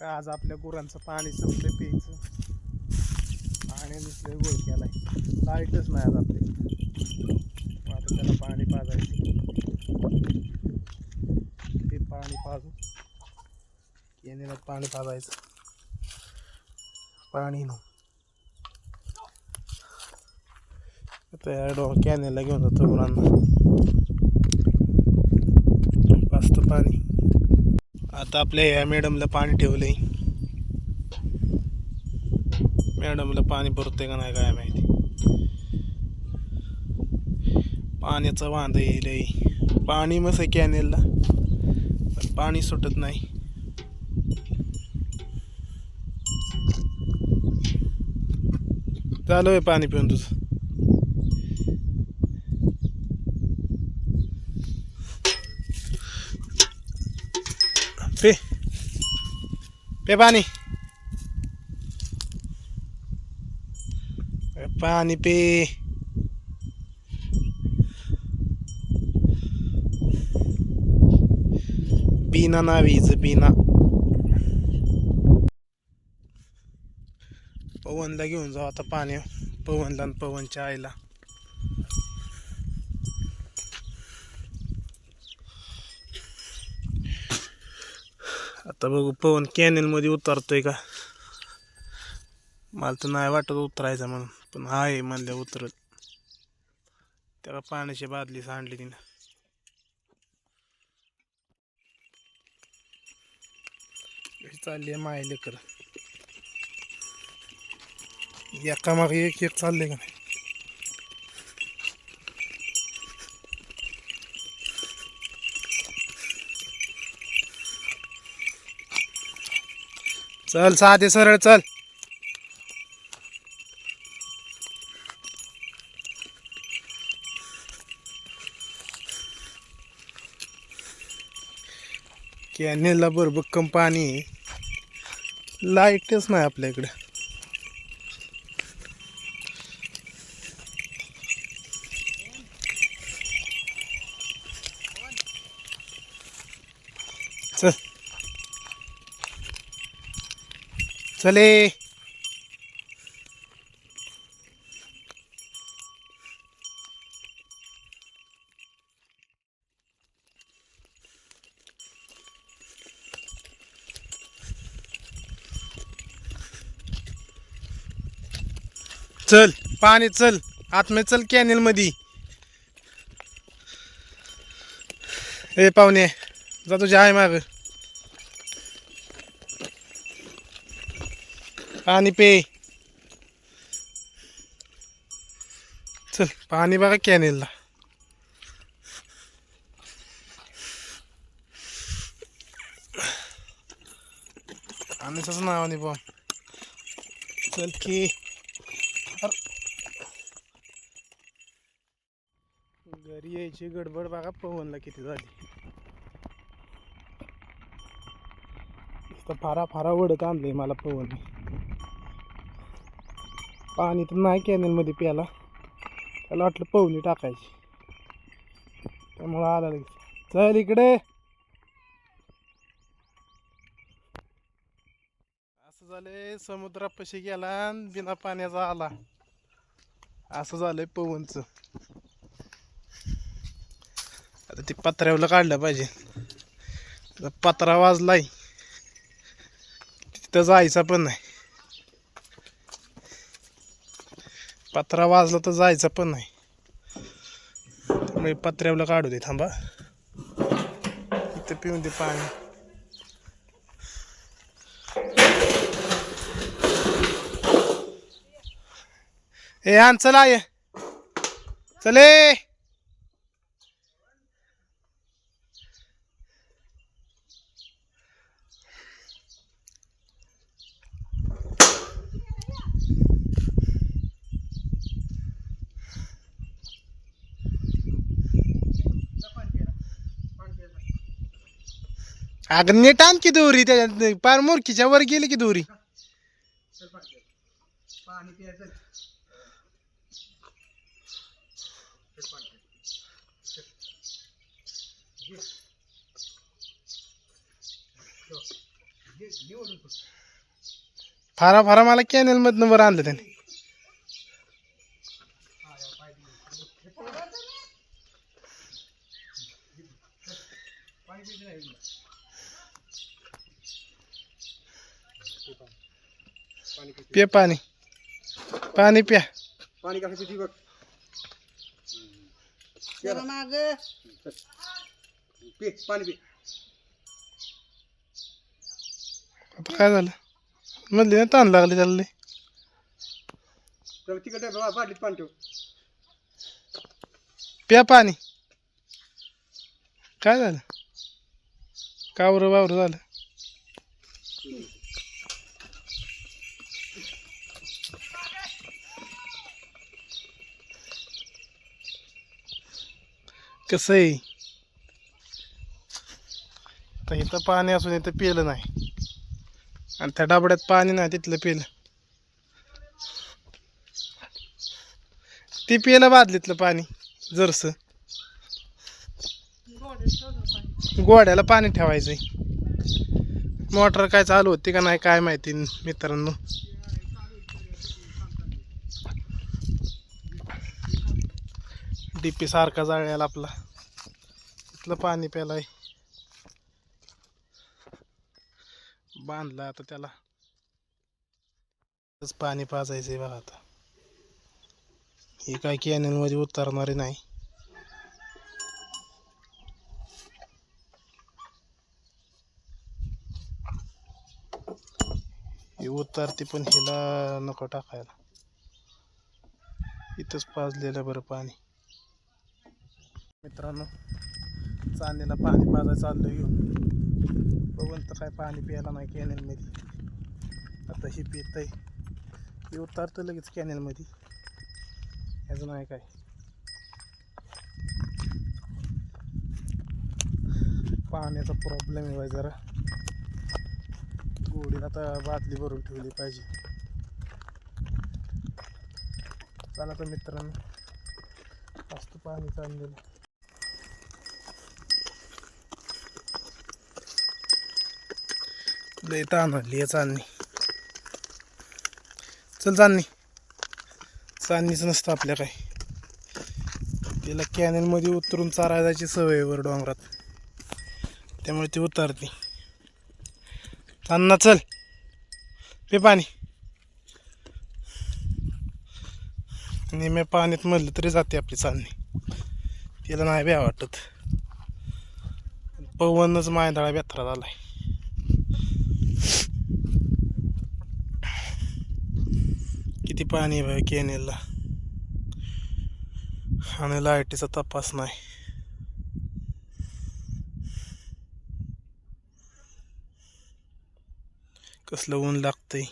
तर आज आपल्या गुरांचं पाणी संपलं प्यायचं. पाणी नुसतं गोळ केलाय. लाईटच नाही आज आपले. आता त्याला पाणी पाजायचं. ते पाणी पाजू येणेला पाणी पाजायचं. पाणी न त्या डो कॅनेलला घेऊन जातो गुरांना पाजतो पाणी. आता आपल्या या मॅडमला पाणी ठेवलंय. मॅडमला पाणी भरतंय का नाही काय माहिती. पाण्याचा वांदा येईल पाणी मस्त आहे कॅनेलला. पाणी सुटत नाही. चालू आहे पाणी पिऊन तुझं. पे. पे पाणी. पाणी पे. बिना ना नावीज बिना. पवनला घेऊन जाऊ आता पाणी. पवनला आणि पवनच्या आईला. आता बघू पवन कॅनेलमध्ये उतरतोय का? मला तर नाही वाटत उतरायचं म्हणून पण आहे म्हणलं उतरत त्याला पाण्याची बादली सांडली तिनं. कशी चालली आहे माय लेकर. एका मागे एक एक चालले का नाही? चल साधे सरळ चल. कॅनेलला भरभक्कम पाणी. लाईटच नाही आपल्या इकडं चल चले. चल पाणी चल. आतमध्ये चल कॅनेल मध्ये ए पाहुणे जा तुझ्या आहे माग पाणी पे. चल पाणी बघा कॅनेलला. पाण्याचंच नावाने पण चल की. घरी यायची गडबड बघा पवनला किती झाली. फारा फारा वडक आणलंय मला पवन पाणी तर नाही कॅनलमध्ये प्यायला. त्याला वाटलं पवनी टाकायची. त्यामुळं आला लगेच. चल इकडे. असं झालंय समुद्रापाशी गेला आणि बिना पाण्याचा आला. असं झालंय पवनचं. आता ते पत्र्यावलं काढलं पाहिजे. आता पत्रा वाजलाय. तिथं जायचा पण नाही. पत्रा वाजला तर जायचा पण नाही. त्यामुळे पत्र्यावलं काढू दे थांबा. इथं पिऊन दे पाणी. ए आण चला ये. चले. अगं नीट आण की दोरी त्याच्यात. पार मुरकीच्या वर गेली की दोरी. फारा फारा मला कॅनेल मधनं वर आणलं त्याने. पे पाणी. पाणी प्या. पाणी कसं किती बघ. जरा माग. पे पाणी पे. आता काय झालं? मधली ना ताण लागली त्याला लई. तर तिकडे बा- बाटलीत पाणी ठेव. प्या पाणी. काय झालं? कावर वावर झालं. कसं आहे? तर इथं पाणी असून इथं पिलं नाही. आणि त्या डबड्यात पाणी नाही तिथलं पिलं. ती पिलं बादलीतलं पाणी जरसं. गोड्याला पाणी ठेवायचंय. मोटर काय चालू होती का नाही काय माहिती मित्रांनो. डीपी सारखा जाळ्याला आपला. तिथलं पाणी प्यालाय बांधलं आता त्याला. पाणी पाणी आहे बघा आता. हे काय कॅनलमध्ये उतरणारे नाही. ही उतरते पण हिला नको टाकायला. इथंच पाजलेलं बरं पाणी. मित्रांनो चांदीला पाणी पाजायला चाललो घेऊन. बघून तर काय पाणी प्यायला नाही कॅनेलमध्ये. आता ही पित आहे उतारतं लगेच कॅनेलमध्ये. ह्याचं नाही काय? पाण्याचा प्रॉब्लेम आहे जरा. गोडीला आता बादली भरून ठेवली पाहिजे. चला तर मित्रांनो मस्त पाणी चाललेलं. लय ताण आली आहे चांदणी चल चांदणी चांदणीचं नसतं आपल्या काय. तिला कॅनेलमध्ये उतरून चारा जायची सवय वर डोंगरात. त्यामुळे ती उतरते. चांदणा चल. पे पाणी. निम्या पाण्यात म्हणलं तरी जाते आपली चांदणी तिला नाही ब्या वाटत. पवनच मायदाळा बेथरा झालाय. किती पाणी आहे केनेलला? आणि लाईटीचा तपास नाही. कसलं ऊन लागतंय.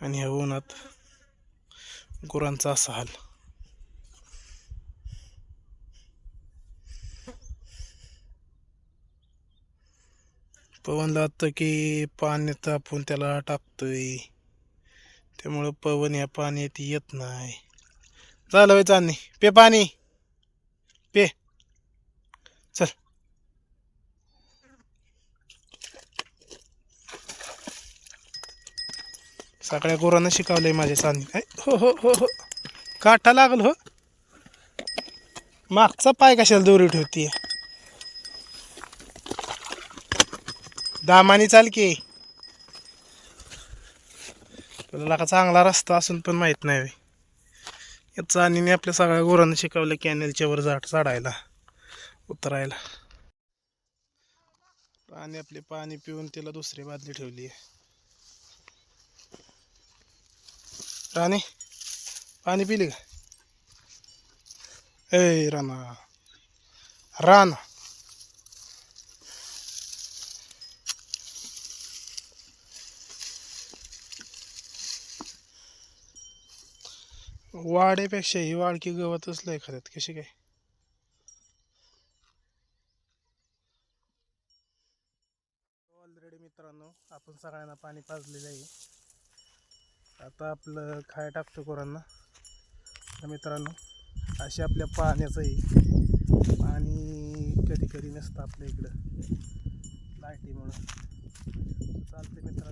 आणि ह्या उन्हात गुरांचा असा हाल. पवन लागतं की पाणी तापून त्याला टाकतोय. त्यामुळं पवन या पाण्यात येत नाही. झालं होय चांदणी पे पाणी. पे. चल. सगळ्या गुरांना शिकवलंय माझ्या चांदणी काय? हो हो हो हो. काटा लागल हो. मागचा पाय कशाला दोरी ठेवतीये? दामानी चाल की. आपल्याला का चांगला रस्ता असून पण माहीत नाही या चाणीने आपल्या सगळ्या गुरांना शिकवलं कॅनेलच्या वर झाड चढायला उतरायला. पाणी आपले पाणी पिऊन तिला दुसरी बादली ठेवली आहे. राणी पाणी पिली का? ए राणा. राणा. वाड्यापेक्षा ही वाळकी गवतच लय खात्यात कशी काय? ऑलरेडी मित्रांनो आपण सगळ्यांना पाणी पाजलेलं आहे. आता आपलं खाय टाकतो गुरांना मित्रांनो अशी आपल्या पाण्याचंही पाणी कधी कधी नसतं आपल्या इकडं. लाईटीमुळं त्याचा